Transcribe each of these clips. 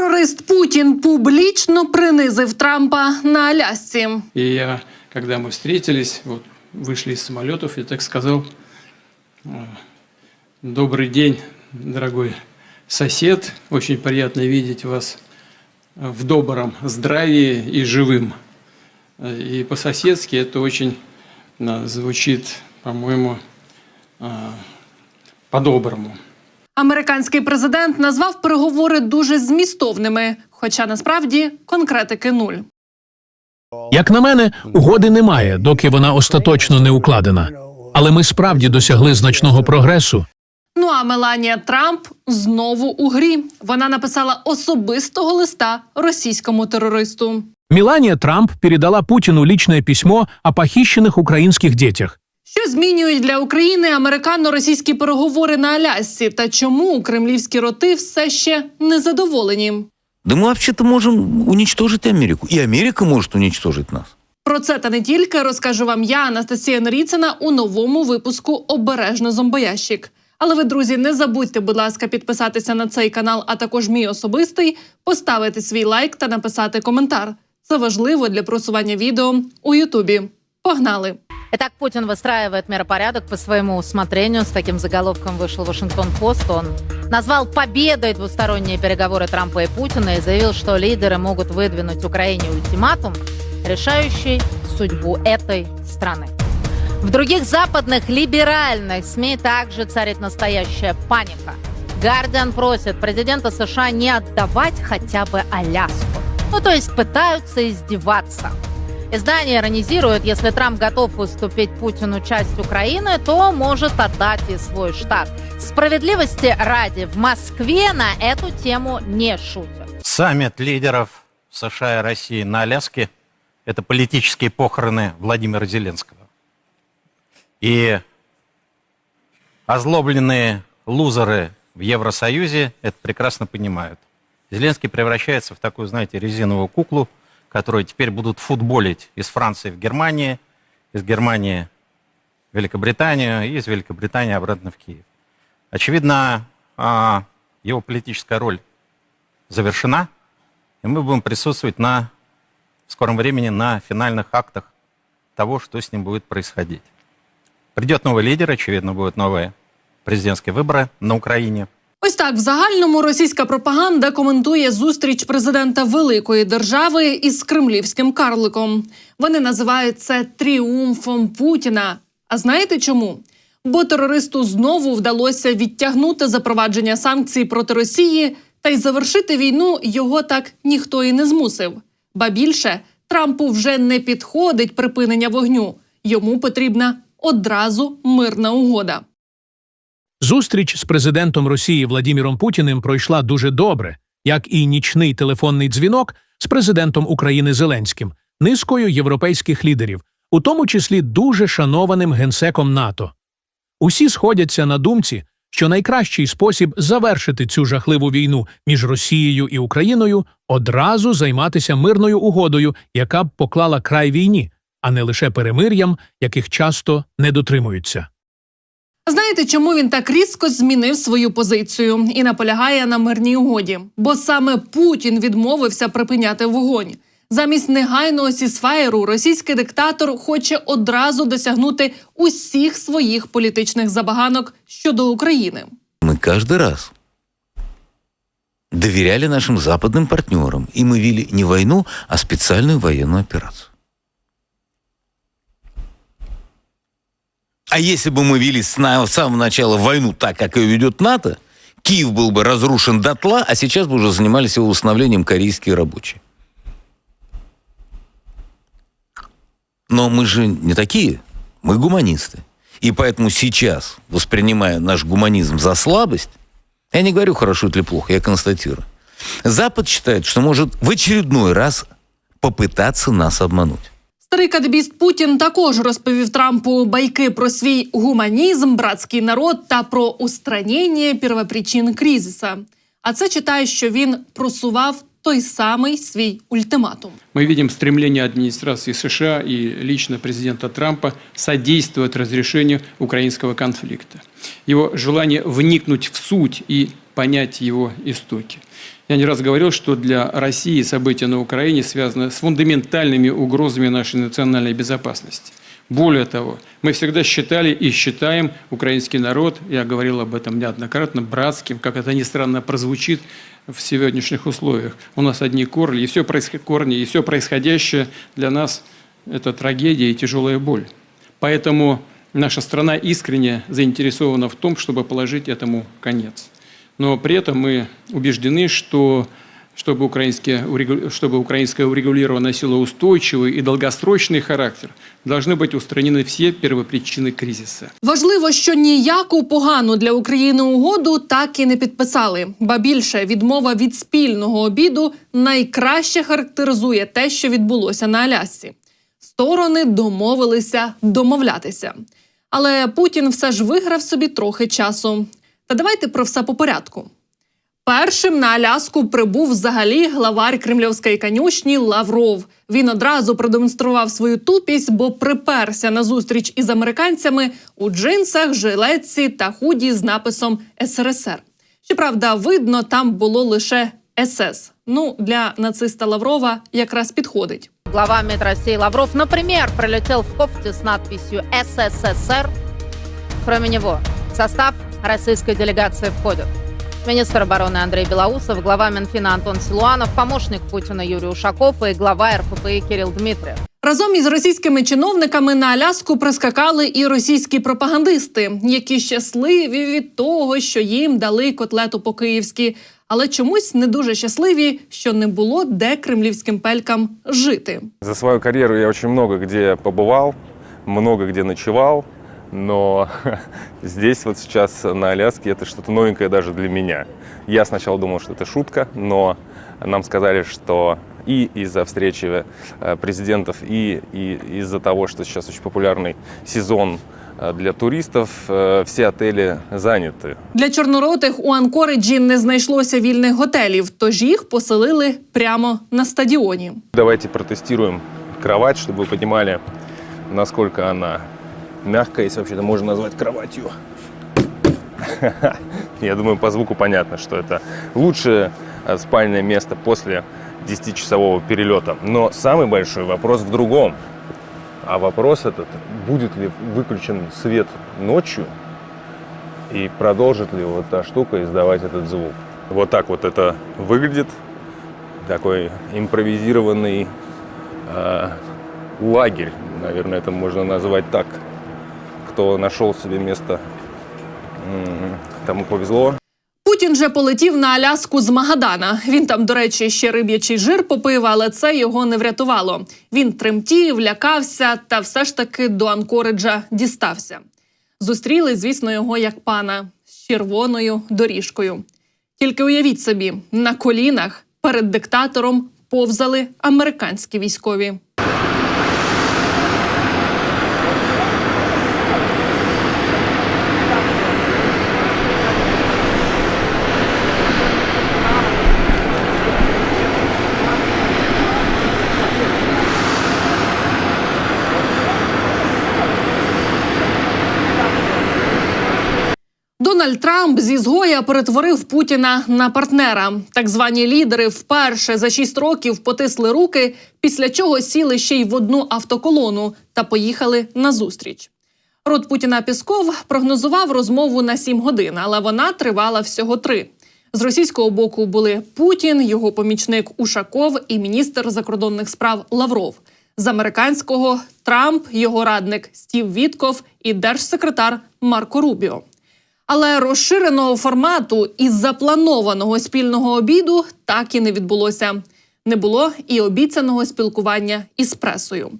Терорист Путін публічно принизив Трампа на Алясці. И я, когда мы встретились, вот, вышли из самолетов, я так сказал, э, добрый день, дорогой сосед, очень приятно видеть вас в добром здравии и живым. Э, И по-соседски это очень э, звучит, по-моему, э, по-доброму. Американський президент назвав переговори дуже змістовними, хоча насправді конкретики нуль. Як на мене, угоди немає, доки вона остаточно не укладена. Але ми справді досягли значного прогресу. Ну а Меланія Трамп знову у грі. Вона написала особистого листа російському терористу. Мелания Трамп передала Путину личное письмо о похищенных украинских детях. Що змінюють для України американо-російські переговори на Алясці? Та чому кремлівські роти все ще незадоволені? Да мы вообще-то можем уничтожить Америку. И Америка может уничтожить нас. Про це та не тільки розкажу вам я, Анастасія Норіцина, у новому випуску Обережно зомбоящик. Але ви, друзі, не забудьте, будь ласка, підписатися на цей канал, а також мій особистий, поставити свій лайк та написати коментар. Це важливо для просування відео у Ютубі. Погнали! Итак, Путин выстраивает миропорядок по своему усмотрению. С таким заголовком вышел Вашингтон-Пост. Он назвал победой двусторонние переговоры Трампа и Путина и заявил, что лидеры могут выдвинуть Украине ультиматум, решающий судьбу этой страны. В других западных либеральных СМИ также царит настоящая паника. Гардиан просит президента США не отдавать хотя бы Аляску. Ну, то есть пытаются издеваться. Издание иронизирует, если Трамп готов уступить Путину часть Украины, то может отдать и свой штат. Справедливости ради, в Москве на эту тему не шутят. Саммит лидеров США и России на Аляске – это политические похороны Владимира Зеленского. И озлобленные лузеры в Евросоюзе это прекрасно понимают. Зеленский превращается в такую, знаете, резиновую куклу, которую теперь будут футболить из Франции в Германии, из Германии в Великобританию и из Великобритании обратно в Киев. Очевидно, а, его политическая роль завершена, и мы будем присутствовать на, в скором времени на финальных актах того, что с ним будет происходить. Придет новый лидер, очевидно, будут новые президентские выборы на Украине. Так в загальному російська пропаганда коментує зустріч президента великої держави із кремлівським карликом. Вони називають це тріумфом Путіна. А знаєте чому? Бо терористу знову вдалося відтягнути запровадження санкцій проти Росії, та й завершити війну його так ніхто і не змусив. Ба більше Трампу вже не підходить припинення вогню. Йому потрібна одразу мирна угода. Зустріч з президентом Росії Владіміром Путіним пройшла дуже добре, як і нічний телефонний дзвінок з президентом України Зеленським, низкою європейських лідерів, у тому числі дуже шанованим генсеком НАТО. Усі сходяться на думці, що найкращий спосіб завершити цю жахливу війну між Росією і Україною одразу займатися мирною угодою, яка б поклала край війні, а не лише перемир'ям, яких часто не дотримуються. Знаєте, чому він так різко змінив свою позицію і наполягає на мирній угоді? Бо саме Путін відмовився припиняти вогонь. Замість негайного сісфаєру російський диктатор хоче одразу досягнути усіх своїх політичних забаганок щодо України. Мы каждый раз доверяли нашим западным партнерам, и мы вели не войну, а специальную военную операцию. А если бы мы вели с самого начала войну так, как ее ведет НАТО, Киев был бы разрушен дотла, а сейчас бы уже занимались его восстановлением корейские рабочие. Но мы же не такие, мы гуманисты. И поэтому сейчас, воспринимая наш гуманизм за слабость, я не говорю хорошо или плохо, я констатирую. Запад считает, что может в очередной раз попытаться нас обмануть. Старий Путін також розповів Трампу байки про свій гуманізм, братський народ та про устранення первопричин кризиса. А це читає, що він просував той самий свій ультиматум. Мы видим стремление администрации США и лично президента Трампа содействовать разрешению украинского конфликта. Его желание вникнуть в суть и понять его истоки. Я не раз говорил, что для России события на Украине связаны с фундаментальными угрозами нашей национальной безопасности. Более того, мы всегда считали и считаем украинский народ, я говорил об этом неоднократно, братским, как это ни странно прозвучит в сегодняшних условиях. У нас одни корни, и все, корни, и все происходящее для нас – это трагедия и тяжелая боль. Поэтому наша страна искренне заинтересована в том, чтобы положить этому конец. Но при этом мы убеждены, что чтобы, украинские, урегу- чтобы украинская урегулировка носила устойчивый и долгосрочный характер, должны быть устранены все первопричины кризиса. Важливо, що ніяку погану для України угоду так і не підписали. Ба більше відмова від спільного обіду найкраще характеризує те, що відбулося на Алясці. Сторони домовилися домовлятися. Але Путін все ж виграв собі трохи часу. Та давайте про все по порядку. Першим на Аляску прибув взагалі главар кремлівської конюшні Лавров. Він одразу продемонстрував свою тупість, бо приперся на зустріч із американцями у джинсах, жилетці та худі з написом СРСР. Щоправда, видно, там було лише СС. Ну, для нациста Лаврова якраз підходить. Глава МИД России Лавров, например, пролетел в кофте с надписью «СССР». Кроме него, в состав российской делегации входят министр обороны Андрей Белоусов, глава Минфина Антон Силуанов, помощник Путина Юрий Ушаков и глава РФПИ Кирилл Дмитриев. Разом із російськими чиновниками на Аляску прискакали і російські пропагандисти, які щасливі від того, що їм дали котлету по київськи, але чомусь не дуже щасливі, що не було де кремлівським пелькам жити. За свою карьеру я очень много где побывал, много где ночевал, но здесь вот сейчас на Аляске это что-то новенькое даже для меня. Я сначала думал, что это шутка, но нам сказали, что и из-за встречи э, президентов, и, и из-за того, что сейчас очень популярный сезон э, для туристов, э, все отели заняты. Для чорноротих у Анкориджі не знайшлося вільних готелів, тож їх поселили прямо на стадіоні. Давайте протестируем кровать, чтобы вы понимали, насколько она мягкая, если вообще это можно назвать кроватью. Я думаю, по звуку понятно, что это лучшее э, спальное место после 10-часового перелета. Но самый большой вопрос в другом. А вопрос этот, будет ли выключен свет ночью и продолжит ли вот та штука издавать этот звук. Вот так вот это выглядит. Такой импровизированный э, лагерь, наверное, это можно назвать так. Кто нашел себе место, м, тому повезло. Путін же полетів на Аляску з Магадана. Він там, до речі, ще риб'ячий жир попив, але це його не врятувало. Він тремтів, лякався та все ж таки до Анкориджа дістався. Зустріли, звісно, його як пана з червоною доріжкою. Тільки уявіть собі, на колінах перед диктатором повзали американські військові. Дональд Трамп зі згоя перетворив Путіна на партнера. Так звані лідери вперше за шість років потисли руки, після чого сіли ще й в одну автоколону та поїхали на зустріч. Рот Путіна Пісков прогнозував розмову на сім годин, але вона тривала всього три. З російського боку були Путін, його помічник Ушаков і міністр закордонних справ Лавров. З американського Трамп, його радник Стів Вітков і держсекретар Марко Рубіо. Але розширеного формату із запланованого спільного обіду так і не відбулося. Не було і обіцяного спілкування із пресою.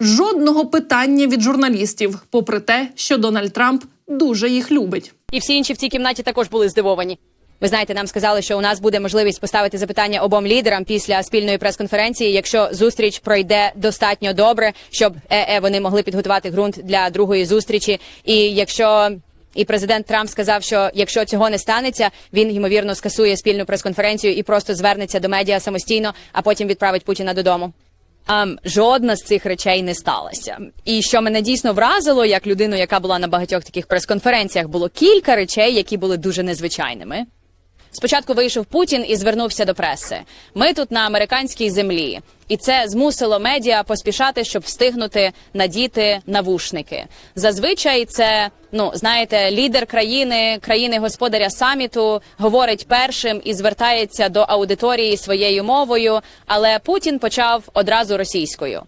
Жодного питання від журналістів, попри те, що Дональд Трамп дуже їх любить. І всі інші в цій кімнаті також були здивовані. Ви знаєте, нам сказали, що у нас буде можливість поставити запитання обом лідерам після спільної прес-конференції, якщо зустріч пройде достатньо добре, щоб ЕЕ вони могли підготувати ґрунт для другої зустрічі. І якщо І президент Трамп сказав, що якщо цього не станеться, він ймовірно скасує спільну прес-конференцію і просто звернеться до медіа самостійно, а потім відправить Путіна додому. Um, жодна з цих речей не сталася. І що мене дійсно вразило, як людину, яка була на багатьох таких прес-конференціях, було кілька речей, які були дуже незвичайними. Спочатку вийшов Путін і звернувся до преси. Ми тут на американській землі, і це змусило медіа поспішати, щоб встигнути надіти навушники. Зазвичай це, ну знаєте, лідер країни, країни господаря саміту говорить першим і звертається до аудиторії своєю мовою. Але Путін почав одразу російською.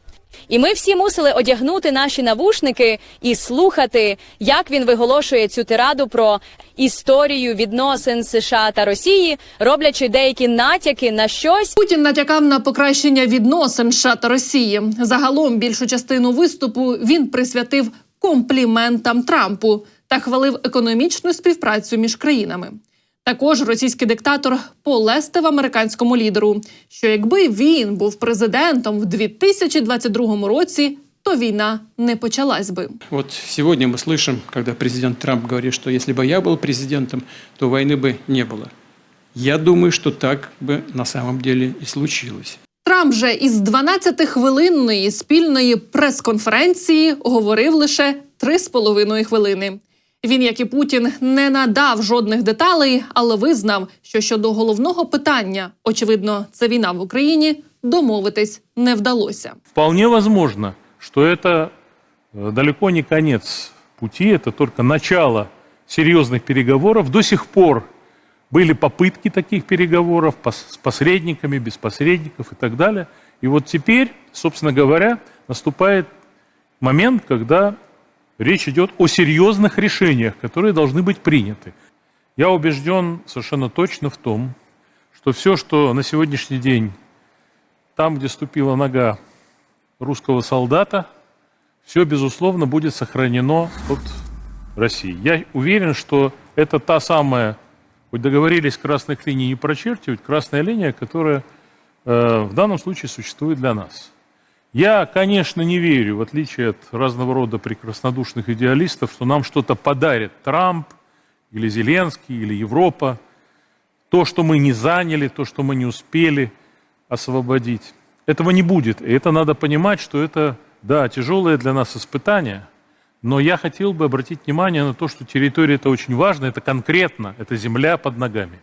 І ми всі мусили одягнути наші навушники і слухати, як він виголошує цю тираду про історію відносин США та Росії, роблячи деякі натяки на щось. Путін натякав на покращення відносин США та Росії. Загалом більшу частину виступу він присвятив компліментам Трампу та хвалив економічну співпрацю між країнами. Також російський диктатор полестив американському лідеру, що якби він був президентом в 2022 році, то війна не почалась би. Вот сегодня мы слышим, когда президент Трамп говорит, что если бы я был президентом, то войны бы не было. Я думаю, что так бы на самом деле и случилось. Трамп же із 12-хвилинної спільної прес-конференції говорив лише 3,5 хвилини. Він, як і Путін, не надав жодних деталей, але визнав, що щодо головного питання, очевидно, це війна в Україні, домовитись не вдалося. Вполне возможно, что это э, далеко не конец пути, это только начало серьезных переговоров. До сих пор были попытки таких переговоров пос- с посредниками, без посредников и так далее. И вот теперь, собственно говоря, наступает момент, когда речь идет о серьезных решениях, которые должны быть приняты. Я убежден совершенно точно в том, что все, что на сегодняшний день там, где ступила нога русского солдата, все, безусловно, будет сохранено от России. Я уверен, что это та самая, хоть договорились красных линий не прочерчивать, красная линия, которая э, в данном случае существует для нас. Я, конечно, не верю, в отличие от разного рода прекраснодушных идеалистов, что нам что-то подарит Трамп или Зеленский или Европа. То, что мы не заняли, то, что мы не успели освободить. Этого не будет. И это надо понимать, что это, да, тяжелое для нас испытание. Но я хотел бы обратить внимание на то, что территория это очень важно, это конкретно, это земля под ногами.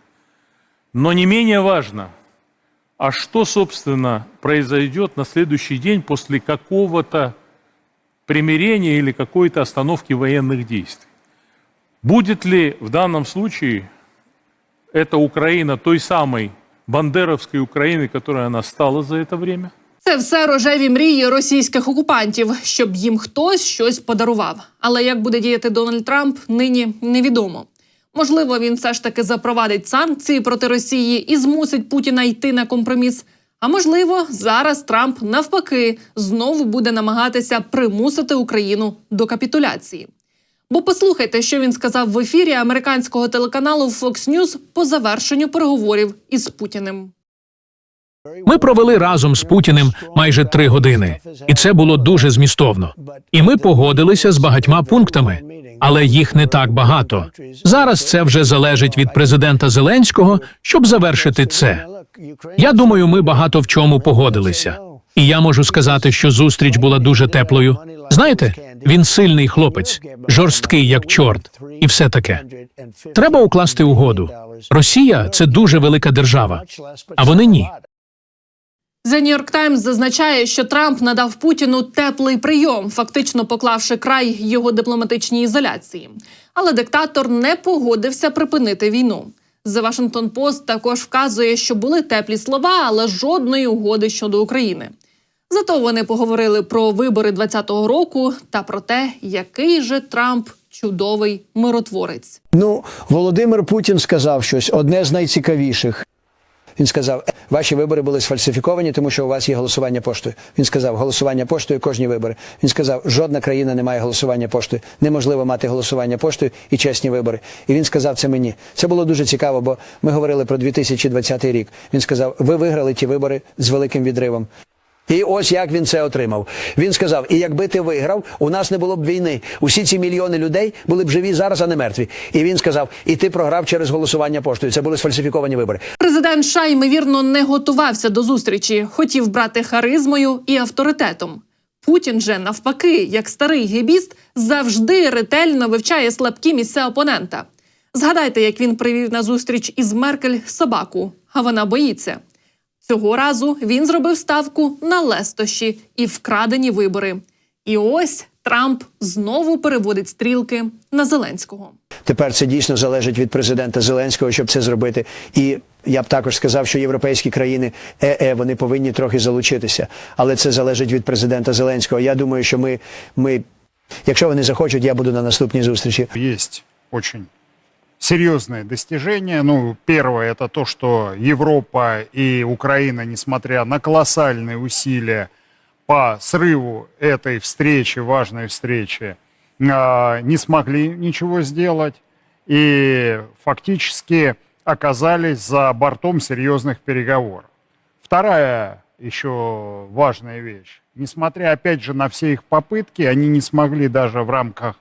Но не менее важно, а что, собственно, произойдет на следующий день после какого-то примирения или какой-то остановки военных действий. Будет ли в данном случае эта Украина той самой бандеровской Украины, которой она стала за это время? Це все рожеві мрії російських окупантів, щоб їм хтось щось подарував. Але як буде діяти Дональд Трамп, нині невідомо. Можливо, він все ж таки запровадить санкції проти Росії і змусить Путіна йти на компроміс. А можливо, зараз Трамп навпаки знову буде намагатися примусити Україну до капітуляції. Бо послухайте, що він сказав в ефірі американського телеканалу Fox News по завершенню переговорів із Путіним. Ми провели разом з Путіним майже три години, і це було дуже змістовно. І ми погодилися з багатьма пунктами, але їх не так багато. Зараз це вже залежить від президента Зеленського, щоб завершити це. Я думаю, ми багато в чому погодилися. І я можу сказати, що зустріч була дуже теплою. Знаєте, він сильний хлопець, жорсткий як чорт, і все таке. Треба укласти угоду. Росія це дуже велика держава, а вони ні. The New York Times зазначає, що Трамп надав Путіну теплий прийом, фактично поклавши край його дипломатичній ізоляції. Але диктатор не погодився припинити війну. The Washington Post також вказує, що були теплі слова, але жодної угоди щодо України. Зато вони поговорили про вибори 2020 року та про те, який же Трамп чудовий миротворець. Ну, Володимир Путін сказав щось одне з найцікавіших. Він сказав, ваші вибори були сфальсифіковані, тому що у вас є голосування поштою. Він сказав, голосування поштою кожні вибори. Він сказав, жодна країна не має голосування поштою. Неможливо мати голосування поштою і чесні вибори. І він сказав це мені. Це було дуже цікаво, бо ми говорили про 2020 рік. Він сказав, ви виграли ті вибори з великим відривом. І ось як він це отримав. Він сказав: і якби ти виграв, у нас не було б війни. Усі ці мільйони людей були б живі зараз, а не мертві. І він сказав: і ти програв через голосування поштою. Це були сфальсифіковані вибори. Президент США, ймовірно, не готувався до зустрічі, хотів брати харизмою і авторитетом. Путін же, навпаки, як старий гебіст, завжди ретельно вивчає слабкі місця опонента. Згадайте, як він привів на зустріч із Меркель собаку, а вона боїться. Цього разу він зробив ставку на лестощі і вкрадені вибори. І ось Трамп знову переводить стрілки на Зеленського. Тепер це дійсно залежить від президента Зеленського, щоб це зробити. І я б також сказав, що європейські країни ЕЕ вони повинні трохи залучитися. Але це залежить від президента Зеленського. Я думаю, що ми, ми якщо вони захочуть, я буду на наступній зустрічі. Есть очень серьезные достижения. Ну, первое это то, что Европа и Украина, несмотря на колоссальные усилия по срыву этой встречи, важной встречи, а, не смогли ничего сделать и фактически оказались за бортом серьезных переговоров. Вторая еще важная вещь. Несмотря, опять же, на все их попытки, они не смогли даже в рамках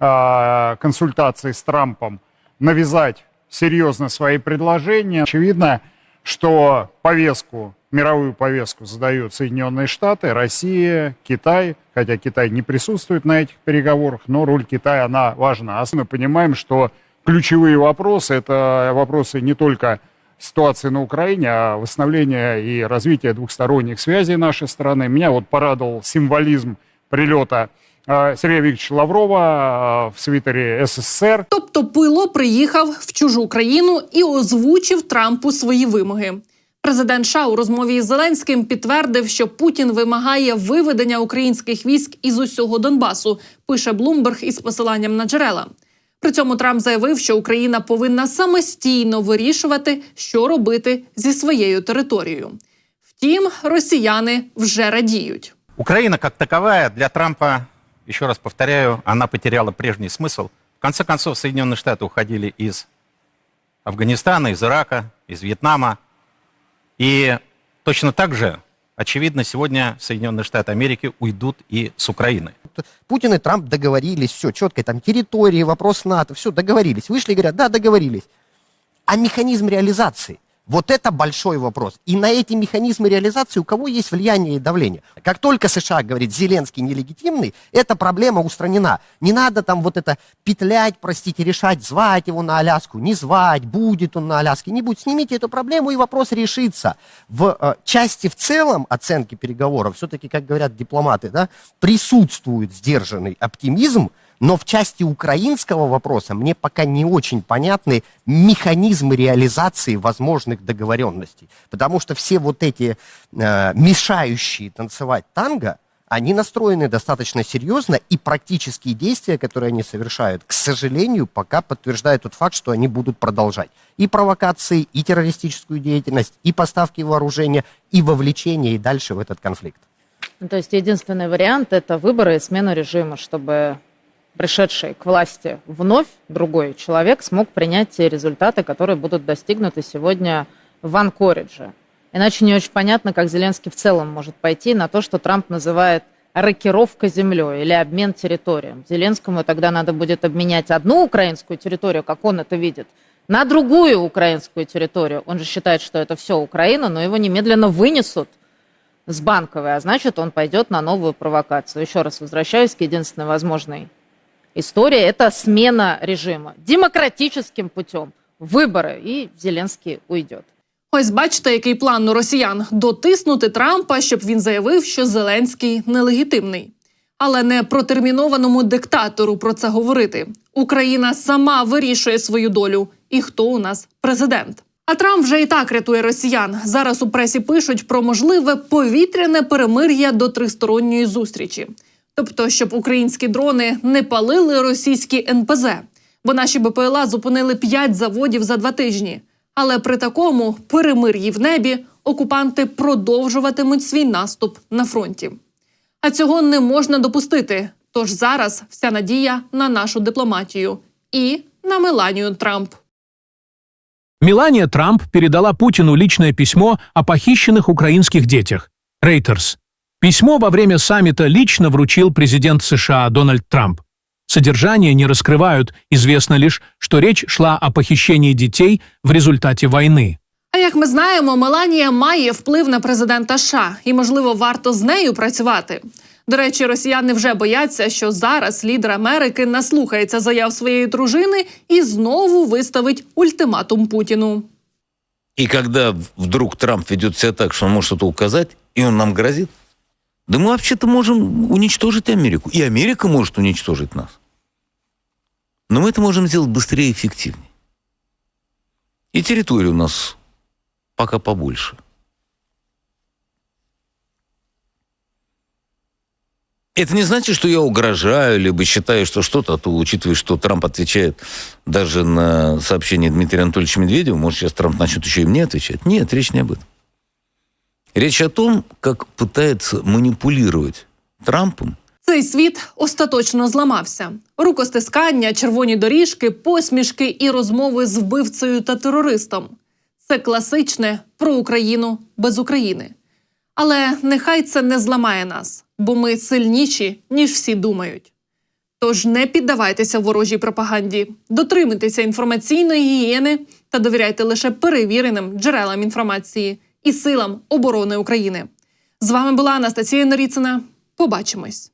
а, консультаций с Трампом навязать серьезно свои предложения. Очевидно, что повестку, мировую повестку задают Соединенные Штаты, Россия, Китай, хотя Китай не присутствует на этих переговорах, но роль Китая, она важна. А мы понимаем, что ключевые вопросы, это вопросы не только ситуации на Украине, а восстановления и развития двухсторонних связей нашей страны. Меня вот порадовал символизм прилета э, Сергея Викторовича Лаврова э, в свитере СССР. Тобто Пило приїхав в чужу країну і озвучив Трампу свої вимоги. Президент США у розмові із Зеленським підтвердив, що Путін вимагає виведення українських військ із усього Донбасу. Пише Блумберг із посиланням на джерела. При цьому Трамп заявив, що Україна повинна самостійно вирішувати, що робити зі своєю територією. Втім, росіяни вже радіють. Украина как таковая для Трампа, еще раз повторяю, она потеряла прежний смысл. В конце концов, Соединенные Штаты уходили из Афганистана, из Ирака, из Вьетнама. И точно так же, очевидно, сегодня Соединенные Штаты Америки уйдут и с Украины. Путин и Трамп договорились, все четко, там территории, вопрос НАТО, все, договорились. Вышли и говорят, да, договорились. А механизм реализации? Вот это большой вопрос. И на эти механизмы реализации у кого есть влияние и давление? Как только США говорит, Зеленский нелегитимный, эта проблема устранена. Не надо там вот это петлять, простите, решать, звать его на Аляску, не звать, будет он на Аляске, не будет. Снимите эту проблему, и вопрос решится. В э, части в целом оценки переговоров, все-таки, как говорят дипломаты, да, присутствует сдержанный оптимизм, но в части украинского вопроса мне пока не очень понятны механизмы реализации возможных договоренностей. Потому что все вот эти э, мешающие танцевать танго, они настроены достаточно серьезно, и практические действия, которые они совершают, к сожалению, пока подтверждают тот факт, что они будут продолжать. И провокации, и террористическую деятельность, и поставки вооружения, и вовлечение и дальше в этот конфликт. Ну, То есть единственный вариант – это выборы и смена режима, чтобы пришедший к власти вновь другой человек смог принять те результаты, которые будут достигнуты сегодня в Анкоридже. Иначе не очень понятно, как Зеленский в целом может пойти на то, что Трамп называет рокировка землей или обмен территорием. Зеленскому тогда надо будет обменять одну украинскую территорию, как он это видит, на другую украинскую территорию. Он же считает, что это все Украина, но его немедленно вынесут с банковой, а значит, он пойдет на новую провокацию. Еще раз возвращаюсь к единственной возможной истории. Это смена режима демократическим путем. Выборы, и Зеленский уйдет. Ось бачите, який план у росіян дотиснути Трампа, щоб він заявив, що Зеленський нелегітимний. Але не протермінованому диктатору про це говорити. Україна сама вирішує свою долю. І хто у нас президент? А Трамп вже і так рятує росіян. Зараз у пресі пишуть про можливе повітряне перемир'я до тристоронньої зустрічі. Тобто, щоб українські дрони не палили російські НПЗ, бо наші БПЛА зупинили п'ять заводів за два тижні. Але при такому перемир'ї в небі окупанти продовжуватимуть свій наступ на фронті. А цього не можна допустити. Тож зараз вся надія на нашу дипломатію і на Меланію Трамп. Мелания Трамп передала Путину личное письмо о похищенных украинских детях. Рейтерс. Письмо во время саммита лично вручил президент США Дональд Трамп. Содержание не раскрывают, известно лишь, что речь шла о похищении детей в результате войны. А як ми знаємо, Меланія має вплив на президента США, і можливо варто з нею працювати. До речі, росіяни вже бояться, що зараз лідер Америки наслухається заяв своєї дружини і знову виставить ультиматум Путіну. И когда вдруг Трамп ведет себя так, что он может что-то указать, и он нам грозит, да мы вообще-то можем уничтожить Америку. И Америка может уничтожить нас. Но мы это можем сделать быстрее и эффективнее. И территория у нас пока побольше. Это не значит, что я угрожаю, либо считаю, что что-то, а то, учитывая, что Трамп отвечает даже на сообщение Дмитрия Анатольевича Медведева, может, сейчас Трамп начнет еще и мне отвечать. Нет, речь не об этом. Речь о том, как пытается манипулировать Трампом Цей світ остаточно зламався. Рукостискання, червоні доріжки, посмішки і розмови з вбивцею та терористом. Це класичне про Україну без України. Але нехай це не зламає нас, бо ми сильніші, ніж всі думають. Тож не піддавайтеся ворожій пропаганді, дотримуйтеся інформаційної гігієни та довіряйте лише перевіреним джерелам інформації і силам оборони України. З вами була Анастасія Норіцина. Побачимось.